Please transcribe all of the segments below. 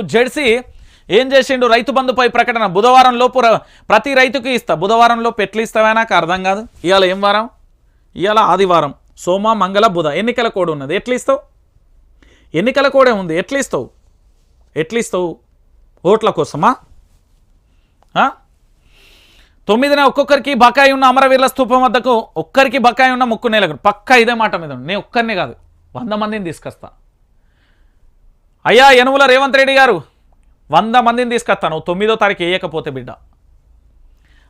ZC ఏం చేసిండు? రైతు బంధుపై ప్రకటన. బుధవారం లోపు ప్రతి రైతుకి ఇస్తా. బుధవారం లోపు ఎట్లు ఇస్తావా నాకు అర్థం కాదు. ఇవాళ ఏం వారం? ఇవాళ ఆదివారం. సోమ మంగళ బుధ. ఎన్నికల కోడ్ ఉన్నది. ఎట్లు ఇస్తావు? ఎన్నికల కోడే ఉంది. ఎట్లు ఇస్తావు? ఎట్లు ఇస్తావు? ఓట్ల కోసమా? తొమ్మిదిన ఒక్కొక్కరికి బకాయి ఉన్న అమరవీరుల స్థూపం వద్దకు ఒక్కరికి బకాయి ఉన్న ముక్కు నెలకు. పక్కా ఇదే మాట మీద నేను ఒక్కరినే కాదు. వంద మందిని తీసుకొస్తా. అయ్యా యనుమల రేవంత్ రెడ్డి గారు వంద మందిని తీసుకొస్తాను తొమ్మిదో తారీఖు వేయకపోతే బిడ్డ.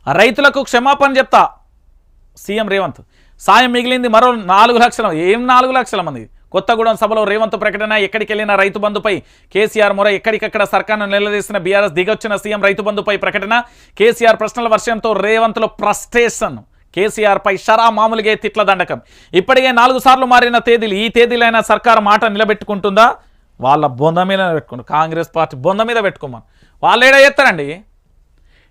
రైతులకు క్షమాపణ చెప్తా సీఎం రేవంత్. సాయం మిగిలింది మరో నాలుగు లక్షల ఏం నాలుగు లక్షల మంది? కొత్తగూడెం సభలో రేవంత్ ప్రకటన ఎక్కడికి వెళ్ళిన రైతు బంధుపై కేసీఆర్ మొర ఎక్కడికక్కడ సర్కార్ను నిలదీసిన బీఆర్ఎస్ దిగొచ్చిన సీఎం రైతు బంధుపై ప్రకటన. కేసీఆర్ ప్రశ్నల వర్షంతో రేవంత్లో ప్రస్టేషన్ కేసీఆర్పై షరా మామూలుగా తిట్ల దండకం. ఇప్పటికే నాలుగు సార్లు మారిన తేదీలు ఈ తేదీలైనా సర్కార్ మాట నిలబెట్టుకుంటుందా? వాళ్ళ బొంద మీద పెట్టుకుని కాంగ్రెస్ పార్టీ బొంద మీద పెట్టుకోమని. వాళ్ళు ఏడా చేస్తారండి?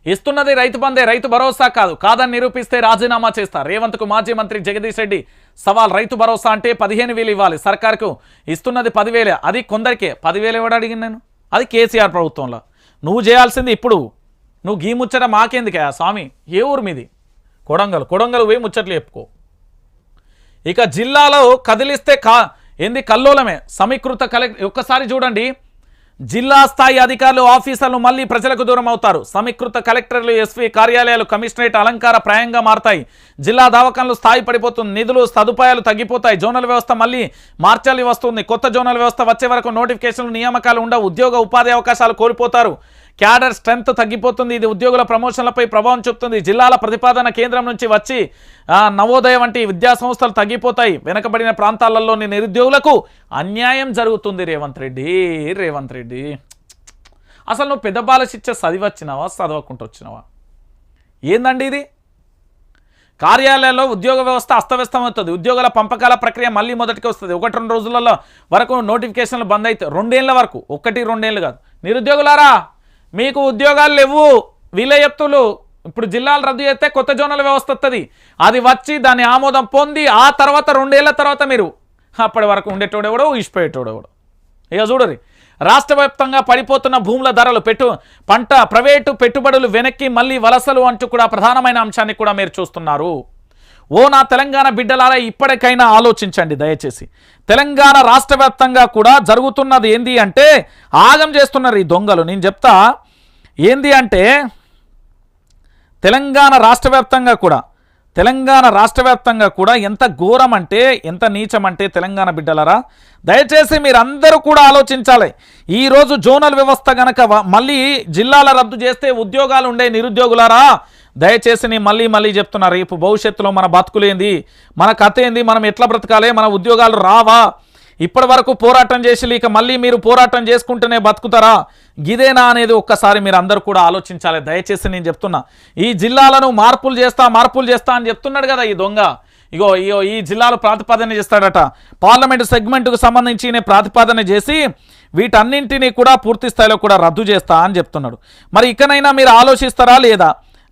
ఇస్తున్నది రైతు బందే రైతు భరోసా కాదు. కాదని నిరూపిస్తే రాజీనామా చేస్తా. రేవంత్కు మాజీ మంత్రి జగదీష్ రెడ్డి సవాల్ రైతు భరోసా అంటే పదిహేను వేలు ఇవ్వాలి. సర్కార్కు ఇస్తున్నది పదివేలే. అది కొందరికే. పదివేలు ఇవ్వడం అడిగింది నేను? అది కేసీఆర్ ప్రభుత్వంలో. నువ్వు చేయాల్సింది ఇప్పుడు. నువ్వు గీ ముచ్చట మాకేందుకే స్వామి? ఏ ఊరు మీది? కొడంగల్. కొడంగల్ పోయి ముచ్చట్లు చెప్పుకో. ఇక జిల్లాలో కదిలిస్తే కా ఏంది కల్లోలమే? సమీకృత కలెక్ట్ ఒక్కసారి చూడండి. జిల్లా స్థాయి అధికారులు ఆఫీసర్లు మళ్ళీ ప్రజలకు దూరం అవుతారు. సమీకృత కలెక్టర్లు ఎస్పీ కార్యాలయాలు కమిషనరేట్ అలంకార ప్రాయంగా మారతాయి. జిల్లా దవాఖానలు స్థాయి పడిపోతుంది. నిధులు సదుపాయాలు తగ్గిపోతాయి. జోనల్ వ్యవస్థ మళ్ళీ మార్చాలి వస్తుంది. కొత్త జోనల్ వ్యవస్థ వచ్చే వరకు నోటిఫికేషన్లు నియామకాలు ఉండవు. ఉద్యోగ ఉపాధి అవకాశాలు కోల్పోతారు. క్యాడర్ స్ట్రెంత్ తగ్గిపోతుంది. ఇది ఉద్యోగుల ప్రమోషన్లపై ప్రభావం చూపుతుంది. జిల్లాల ప్రతిపాదన కేంద్రం నుంచి వచ్చి నవోదయ వంటి విద్యా సంస్థలు తగ్గిపోతాయి. వెనకబడిన ప్రాంతాలలోని నిరుద్యోగులకు అన్యాయం జరుగుతుంది రేవంత్ రెడ్డి. రేవంత్ రెడ్డి. అసలు నువ్వు పెద్ద బాల శిక్ష చదివచ్చినావా చదవకుండా వచ్చినావా ఏందండి ఇది? కార్యాలయాల్లో ఉద్యోగ వ్యవస్థ అస్తవ్యస్తమవుతుంది. ఉద్యోగాల పంపకాల ప్రక్రియ మళ్ళీ మొదటికి వస్తుంది. ఒకటి రెండు రోజులలో వరకు నోటిఫికేషన్లు బంద్ అయితే రెండేళ్ళ వరకు. ఒకటి రెండేళ్ళు కాదు. నిరుద్యోగులారా మీకు ఉద్యోగాలు లేవు. విలయత్తులు ఇప్పుడు జిల్లాలు రద్దు చేస్తే కొత్త జోనల్ వ్యవస్థ వస్తుంది అది వచ్చి దాని ఆమోదం పొంది ఆ తర్వాత రెండేళ్ళ తర్వాత మీరు అప్పటి వరకు ఉండేటోడెవడో ఇష్టపోయేటోడెవడో ఇక చూడరు. రాష్ట్ర వ్యాప్తంగా పడిపోతున్న భూముల ధరలు పెట్టు పంట ప్రైవేటు పెట్టుబడులు వెనక్కి మళ్ళీ వలసలు అంటూ కూడా ప్రధానమైన అంశాన్ని కూడా మీరు చూస్తున్నారు. ఓ నా తెలంగాణ బిడ్డలారా ఇప్పటికైనా ఆలోచించండి దయచేసి. తెలంగాణ రాష్ట్ర కూడా జరుగుతున్నది ఏంది అంటే ఆగం చేస్తున్నారు ఈ దొంగలు. నేను చెప్తా ఏంది అంటే తెలంగాణ రాష్ట్ర కూడా తెలంగాణ రాష్ట్ర వ్యాప్తంగా కూడా ఎంత ఘోరం అంటే ఎంత నీచమంటే తెలంగాణ బిడ్డలరా దయచేసి మీరందరూ కూడా ఆలోచించాలి. ఈరోజు జోనల్ వ్యవస్థ గనక మళ్ళీ జిల్లాల రద్దు చేస్తే ఉద్యోగాలు ఉండే నిరుద్యోగులారా దయచేసి నేను మళ్ళీ మళ్ళీ చెప్తున్నా రేపు భవిష్యత్తులో మన బతుకులేంది మన కథ ఏంది మనం ఎట్లా బ్రతకాలి మన ఉద్యోగాలు రావా ఇప్పటి వరకు పోరాటం చేసి ఇక మళ్ళీ మీరు పోరాటం చేసుకుంటేనే బతుకుతారా? గిదేనా అనేది ఒక్కసారి మీరు అందరూ కూడా ఆలోచించాలి. దయచేసి నేను చెప్తున్నా. ఈ జిల్లాలను మార్పులు చేస్తా మార్పులు చేస్తా అని చెప్తున్నాడు కదా ఈ దొంగ. ఇగో ఇగో ఈ జిల్లాలో ప్రాతిపాదన చేస్తాడట. పార్లమెంటు సెగ్మెంట్కు సంబంధించి ప్రాతిపాదన చేసి వీటన్నింటినీ కూడా పూర్తి స్థాయిలో కూడా రద్దు చేస్తా అని చెప్తున్నాడు. మరి ఇకనైనా మీరు ఆలోచిస్తారా లేదా?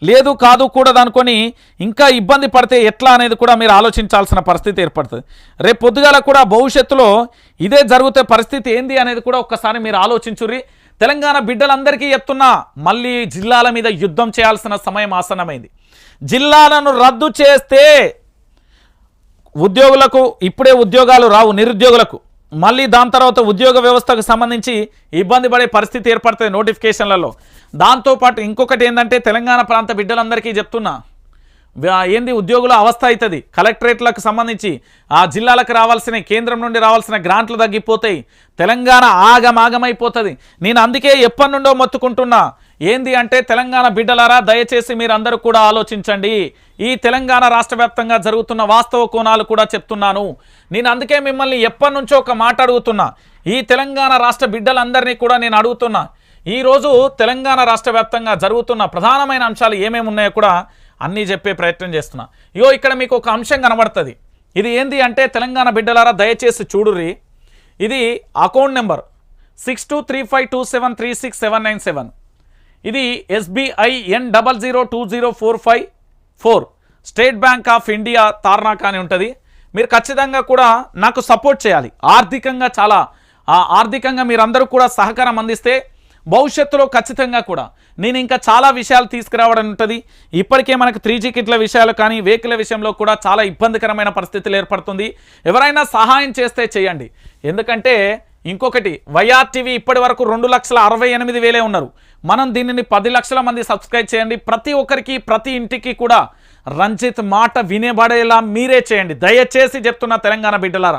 లేదు కాదు కూడా అనుకొని ఇంకా ఇబ్బంది పడితే ఎట్లా అనేది కూడా మీరు ఆలోచించాల్సిన పరిస్థితి ఏర్పడుతుంది. రేపు పొద్దుగాల కూడా భవిష్యత్తులో ఇదే జరిగితే పరిస్థితి ఏంది అనేది కూడా ఒక్కసారి మీరు ఆలోచించుర్రి. తెలంగాణ బిడ్డలందరికీ చెప్తున్నా మళ్ళీ జిల్లాల మీద యుద్ధం చేయాల్సిన సమయం ఆసన్నమైంది. జిల్లాలను రద్దు చేస్తే ఉద్యోగులకు ఇప్పుడే ఉద్యోగాలు రావు నిరుద్యోగులకు. మళ్ళీ దాని తర్వాత ఉద్యోగ వ్యవస్థకు సంబంధించి ఇబ్బంది పడే పరిస్థితి ఏర్పడుతుంది నోటిఫికేషన్లలో. దాంతోపాటు ఇంకొకటి ఏంటంటే తెలంగాణ ప్రాంత బిడ్డలందరికీ చెప్తున్నా. ఏంది ఉద్యోగుల అవస్థ అవుతుంది కలెక్టరేట్లకు సంబంధించి ఆ జిల్లాలకు రావాల్సిన కేంద్రం నుండి రావాల్సిన గ్రాంట్లు తగ్గిపోతాయి. తెలంగాణ ఆగమాగమైపోతుంది. నేను అందుకే ఎప్పటి నుండో మొత్తుకుంటున్నా. ఏంది అంటే తెలంగాణ బిడ్డలారా దయచేసి మీరు అందరూ కూడా ఆలోచించండి. ఈ తెలంగాణ రాష్ట్ర జరుగుతున్న వాస్తవ కోణాలు కూడా చెప్తున్నాను. నేను అందుకే మిమ్మల్ని ఎప్పటి నుంచో ఒక మాట అడుగుతున్నా. ఈ తెలంగాణ రాష్ట్ర బిడ్డలందరినీ కూడా నేను అడుగుతున్నా. ఈరోజు తెలంగాణ రాష్ట్ర జరుగుతున్న ప్రధానమైన అంశాలు ఏమేమి ఉన్నాయో కూడా అన్నీ చెప్పే ప్రయత్నం చేస్తున్నా. ఇగో ఇక్కడ మీకు ఒక అంశం కనబడుతుంది. ఇది ఏంది అంటే తెలంగాణ బిడ్డలారా దయచేసి చూడుర్రి. ఇది account number six two three five two seven three six seven nine seven. ఇది SBI N double zero two zero four five four State Bank of India Tarnaka అని ఉంటుంది. మీరు ఖచ్చితంగా కూడా నాకు సపోర్ట్ చేయాలి. ఆర్థికంగా చాలా ఆర్థికంగా మీరందరూ కూడా సహకారం అందిస్తే భవిష్యత్తులో ఖచ్చితంగా కూడా. నేను ఇంకా చాలా విషయాలు తీసుకురావడం ఉంటుంది. ఇప్పటికే మనకు త్రీ జీ కిట్ల విషయాలు కానీ వెహికల్ విషయంలో కూడా చాలా ఇబ్బందికరమైన పరిస్థితులు ఏర్పడుతుంది. ఎవరైనా సహాయం చేస్తే చేయండి. ఎందుకంటే ఇంకొకటి వైఆర్టీవీ ఇప్పటి వరకు రెండు లక్షల అరవై ఎనిమిది వేలే ఉన్నారు. మనం దీనిని పది లక్షల మంది సబ్స్క్రైబ్ చేయండి. ప్రతి ఒక్కరికి ప్రతి ఇంటికి కూడా రంజిత్ మాట వినేబడేలా మీరే చేయండి. దయచేసి చెప్తున్న తెలంగాణ బిడ్డలారా.